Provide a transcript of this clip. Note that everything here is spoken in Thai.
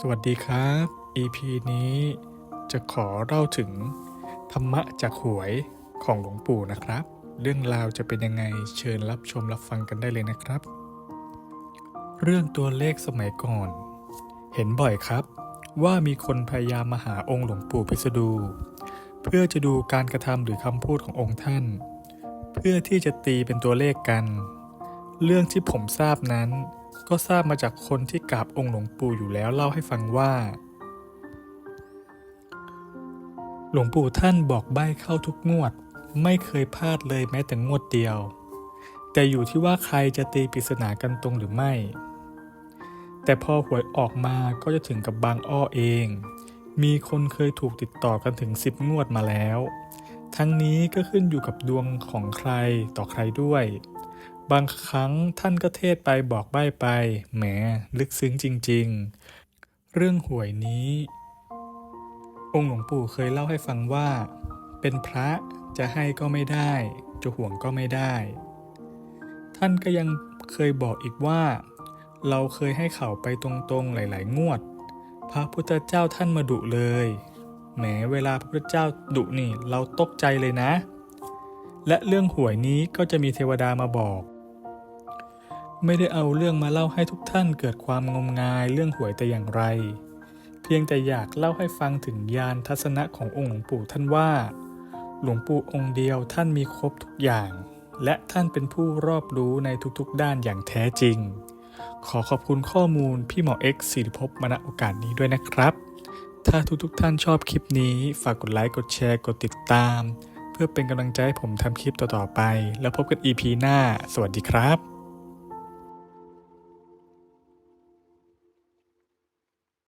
สวัสดีครับ EP นี้จะขอเล่าถึงธรรมะจากหวยของหลวงปู่นะครับ เรื่องราวจะเป็นยังไงเชิญรับชมรับฟังกันได้เลยนะครับ เรื่องตัวเลขสมัยก่อน เห็นบ่อยครับ ว่ามีคนพยายามมาหาองค์หลวงปู่พิสดู เพื่อจะดูการกระทำหรือคำพูดขององค์ท่าน เพื่อที่จะตีเป็นตัวเลขกัน เรื่องที่ผมทราบนั้น ก็ทราบมาจากคนที่กราบองค์หลวงปู่อยู่แล้วเล่าให้ฟังว่า หลวงปู่ท่านบอกใบ้เข้าทุกงวด ไม่เคยพลาดเลยแม้แต่งวดเดียว แต่อยู่ที่ว่าใครจะตีปริศนากันตรงหรือไม่ แต่พอหวยออกมาก็จะถึงกับบางอ้อเอง มีคนเคยถูกติดต่อกันถึง10งวดมาแล้ว ทั้งนี้ก็ขึ้นอยู่กับดวงของใครต่อใครด้วย บางครั้งท่านก็เทศไปบอกใบ้ไป แหม ลึกซึ้งจริง ๆ เรื่องหวยนี้ องค์หลวงปู่เคยเล่าให้ฟังว่า เป็นพระจะให้ก็ไม่ได้ จะห่วงก็ไม่ได้ ท่านก็ยังเคยบอกอีกว่า เราเคยให้เขาไปตรงๆหลาย ๆ งวด พระพุทธเจ้าท่านมาดุเลย แหมเวลาพระพุทธเจ้าดุนี่เราตกใจเลยนะ และเรื่องหวยนี้ก็จะมีเทวดามาบอก ไม่ได้เอาเรื่องมาเล่าให้ทุกท่านเกิดความงมงายเรื่องหวยแต่อย่างไร เพียงแต่อยากเล่าให้ฟังถึงญาณทัศนะขององค์หลวงปู่ท่านว่า หลวงปู่องค์เดียวท่านมีครบทุกอย่าง และท่านเป็นผู้รอบรู้ในทุกๆด้านอย่างแท้จริง ขอขอบคุณข้อมูลพี่หมอเอ็กซ์สิริภพมาณโอกาสนี้ด้วยนะครับ ถ้าทุกๆท่านชอบคลิปนี้ฝากกดไลค์กดแชร์กดติดตาม เพื่อเป็นกำลังใจให้ผมทำคลิปต่อๆไป แล้วพบกัน EP หน้า สวัสดีครับ